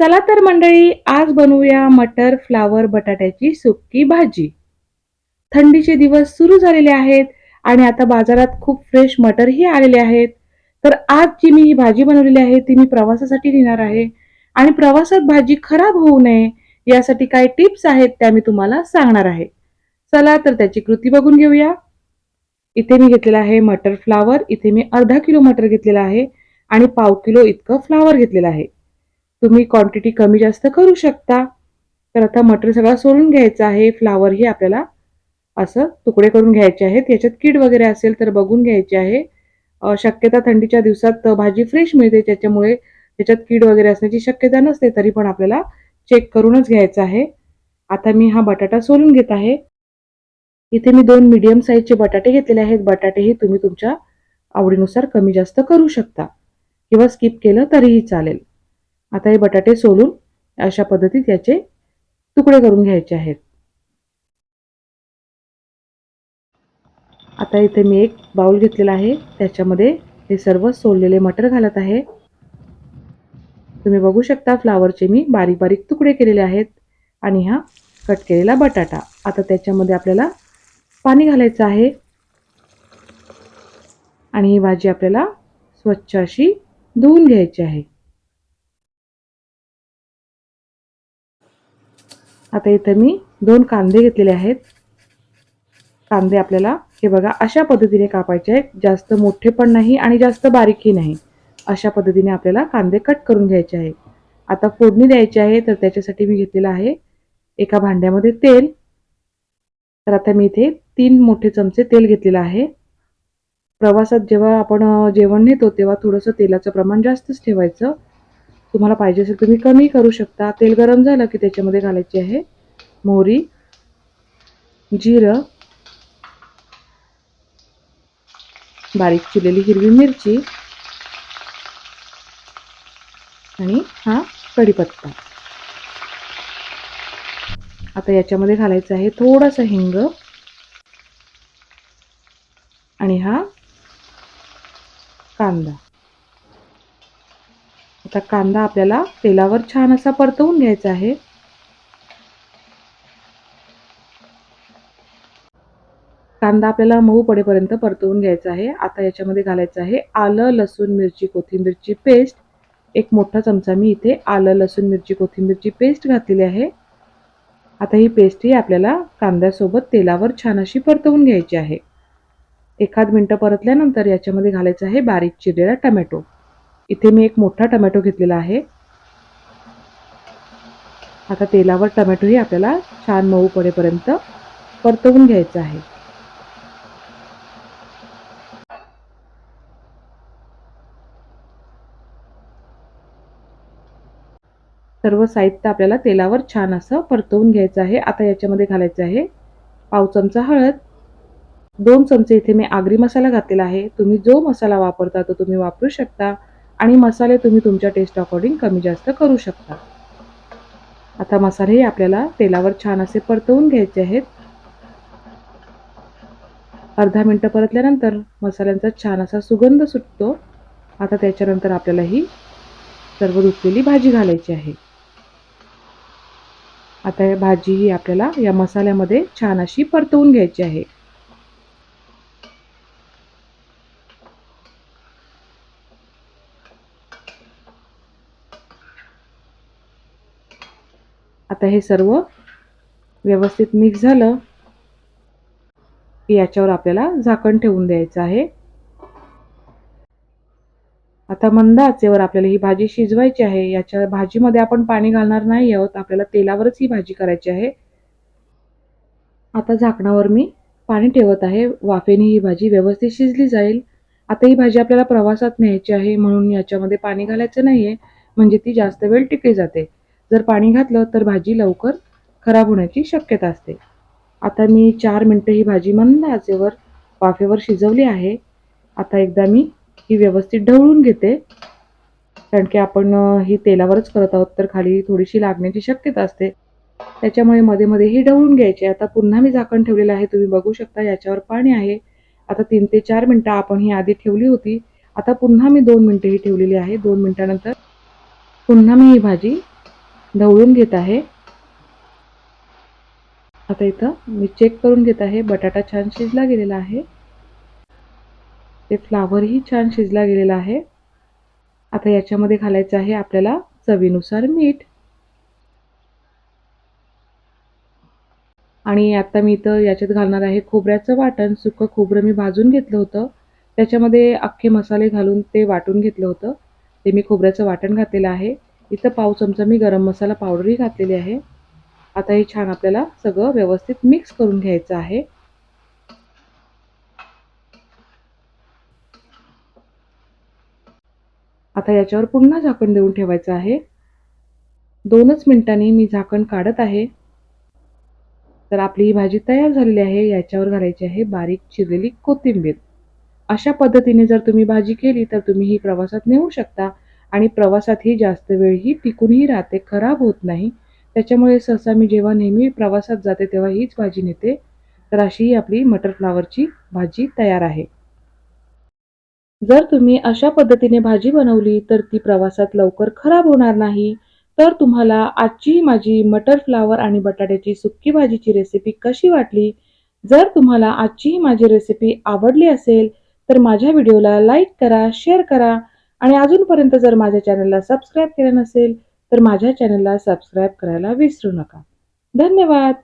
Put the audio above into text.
चला तर मंडळी आज बनवूया मटर फ्लावर बटाट्याची सुक्की भाजी. थंडीचे दिवस सुरू झालेले आहेत आणि आता बाजारात खूप फ्रेश मटरही आलेले आहेत. तर आज जी मी ही भाजी बनवलेली आहे ती मी प्रवासासाठी नेणार आहे. आणि प्रवासात भाजी खराब होऊ नये यासाठी काय टिप्स आहेत त्या मी तुम्हाला सांगणार आहे. चला तर त्याची कृती बघून घेऊया. इथे मी घेतलेला आहे मटर फ्लावर. इथे मी अर्धा किलो मटर घेतलेला आहे आणि पाव किलो इतकं फ्लावर घेतलेलं आहे. तुम्ही क्वांटिटी कमी जास्त करू शकता. तर आता मटर सगळा सोलून घ्यायचा आहे. फ्लावरही आपल्याला असं तुकडे करून घ्यायचे आहेत. याच्यात कीड वगैरे असेल तर बघून घ्यायचे आहे. शक्यता थंडीच्या दिवसात भाजी फ्रेश मिळते. त्याच्यामुळे त्याच्यात कीड वगैरे असण्याची शक्यता नसते तरी पण आपल्याला चेक करूनच घ्यायचं आहे. आता मी हा बटाटा सोलून घेत आहे. इथे मी दोन मीडियम साईजचे बटाटे घेतलेले आहेत. बटाटेही तुम्ही तुमच्या आवडीनुसार कमी जास्त करू शकता. किंवा स्किप केलं तरीही चालेल. आता हे बटाटे सोलून अशा पद्धतीत याचे तुकडे करून घ्यायचे आहेत. आता इथे मी एक बाउल घेतलेला आहे. त्याच्यामध्ये हे सर्व सोललेले मटर घालत आहे. तुम्ही बघू शकता फ्लावरचे मी बारीक बारीक तुकडे केलेले आहेत आणि हा कट केलेला बटाटा. आता त्याच्यामध्ये आपल्याला पाणी घालायचं आहे. आणि ही भाजी आपल्याला स्वच्छ अशी धुवून घ्यायची आहे. आता इथं मी दोन कांदे घेतलेले आहेत. कांदे आपल्याला हे बघा अशा पद्धतीने कापायचे आहेत. जास्त मोठे पण नाही आणि जास्त बारीकही नाही. अशा पद्धतीने आपल्याला कांदे कट करून घ्यायचे आहे आता फोडणी द्यायची आहे तर त्याच्यासाठी मी घेतलेलं आहे एका भांड्यामध्ये तेल. तर आता मी इथे तीन मोठे चमचे तेल घेतलेलं आहे. प्रवासात जेव्हा आपण जेवण नेतो तेव्हा थोडंसं तेलाचं प्रमाण जास्तच ठेवायचं. तुम्हाला पाहिजे असेल तुम्ही कमी करू शकता. तेल गरम झालं की त्याच्यामध्ये घालायची आहे मोहरी जिरं बारीक चिरलेली हिरवी मिरची आणि हा कढीपत्ता. आता याच्यामध्ये घालायचं आहे थोडासा हिंग आणि हा कांदा. आता कांदा आपल्याला तेलावर छान असा परतवून घ्यायचा आहे. कांदा आपल्याला मऊ पडेपर्यंत परतवून घ्यायचा आहे. आता याच्यामध्ये घालायचं आहे आलं लसूण मिरची कोथिंबीरची पेस्ट. एक मोठा चमचा मी इथे आलं लसूण मिरची कोथिंबीरची पेस्ट घातलेली आहे. आता ही पेस्टही आपल्याला कांद्यासोबत तेलावर छान अशी परतवून घ्यायची आहे. एखाद मिनटं परतल्यानंतर याच्यामध्ये घालायचं आहे बारीक चिरलेला टमॅटो. इथे मी एक मोठा टमॅटो घेतलेला आहे. आता तेलावर टमॅटोही आपल्याला छान मऊ पडेपर्यंत परतवून घ्यायचं आहे. सर्व साहित्य आपल्याला तेलावर छान असं परतवून घ्यायचं आहे. आता याच्यामध्ये घालायचं आहे पाव चमचा हळद. दोन चमचे इथे मी आगरी मसाला घातलेला आहे. तुम्ही जो मसाला वापरता तो तुम्ही वापरू शकता. आणि मसाले तुम्ही तुमच्या टेस्ट अकॉर्डिंग कमी जास्त करू शकता. आता मसालेही आपल्याला तेलावर छान असे परतवून घ्यायचे आहेत. अर्धा मिनटं परतल्यानंतर मसाल्यांचा छान असा सुगंध सुटतो. आता त्याच्यानंतर आपल्याला ही सर्व धुतलेली भाजी घालायची आहे. आता भाजी ही आपल्याला या मसाल्यामध्ये छान अशी परतवून घ्यायची आहे. आता हे सर्व व्यवस्थित मिक्स झालं की याच्यावर आपल्याला झाकण ठेवून द्यायचं आहे. आता मंद आचेवर आपल्याला ही भाजी शिजवायची आहे. याच्या भाजीमध्ये आपण पाणी घालणार नाही आहोत. आपल्याला तेलावरच ही भाजी करायची आहे. आता झाकणावर मी पाणी ठेवत आहे. वाफेने ही भाजी व्यवस्थित शिजली जाईल. आता ही भाजी आपल्याला प्रवासात न्यायची आहे. म्हणून याच्यामध्ये पाणी घालायचं नाहीये. म्हणजे ती जास्त वेळ टिकली जाते. जर पाणी घातलं तर भाजी लवकर खराब होण्याची शक्यता असते. आता मी चार मिनटं ही भाजी मंद आचेवर वाफेवर शिजवली आहे. आता एकदा मी ही व्यवस्थित ढवळून घेते. कारण की आपण ही तेलावरच करत आहोत तर खाली थोडीशी लागण्याची शक्यता असते. त्याच्यामुळे मध्ये मध्ये ही ढवळून घ्यायची. आता पुन्हा मी झाकण ठेवलेलं आहे. तुम्ही बघू शकता याच्यावर पाणी आहे. आता तीन ते चार मिनटं आपण ही आधी ठेवली होती. आता पुन्हा मी दोन मिनटं ही ठेवलेली आहे. दोन मिनटानंतर पुन्हा मी ही भाजी ढवळून घेत आहे. आता इथं मी चेक करून घेत आहे. बटाटा छान शिजला गेलेला आहे. ते फ्लावरही छान शिजला गेलेला आहे. आता याच्यामध्ये घालायचं आहे आपल्याला चवीनुसार मीठ. आणि आता मी इथं याच्यात घालणार आहे खोबऱ्याचं वाटण. सुकं खोबरं मी भाजून घेतलं होतं. त्याच्यामध्ये अख्खे मसाले घालून ते वाटून घेतलं होतं. ते मी खोबऱ्याचं वाटण घातलेलं आहे. इथं पाव चमचा मी गरम मसाला पावडरही घातलेली आहे. आता हे छान आपल्याला सगळं व्यवस्थित मिक्स करून घ्यायचं आहे. आता याच्यावर पुन्हा झाकण देऊन ठेवायचं आहे. दोनच मिनिटांनी मी झाकण काढत आहे. तर आपली ही भाजी तयार झालेली आहे. याच्यावर घालायची आहे बारीक चिरलेली कोथिंबीर. अशा पद्धतीने जर तुम्ही भाजी केली तर तुम्ही ही प्रवासात नेऊ शकता. आणि प्रवासातही जास्त वेळ ही टिकूनही राहते खराब होत नाही. त्याच्यामुळे सहसा मी जेव्हा नेहमी प्रवासात जाते तेव्हा हीच भाजी नेते. तर अशी ही आपली मटर फ्लावरची भाजी तयार आहे. जर तुम्ही अशा पद्धतीने भाजी बनवली तर ती प्रवासात लवकर खराब होणार नाही. तर तुम्हाला आजची माझी मटर फ्लावर आणि बटाट्याची सुक्की भाजीची रेसिपी कशी वाटली? जर तुम्हाला आजची माझी रेसिपी आवडली असेल तर माझ्या व्हिडिओला लाईक करा शेअर करा. आणि अजूनपर्यंत जर माझ्या चॅनलला सबस्क्राईब केलं नसेल तर माझ्या चॅनलला सबस्क्राईब करायला विसरू नका. धन्यवाद!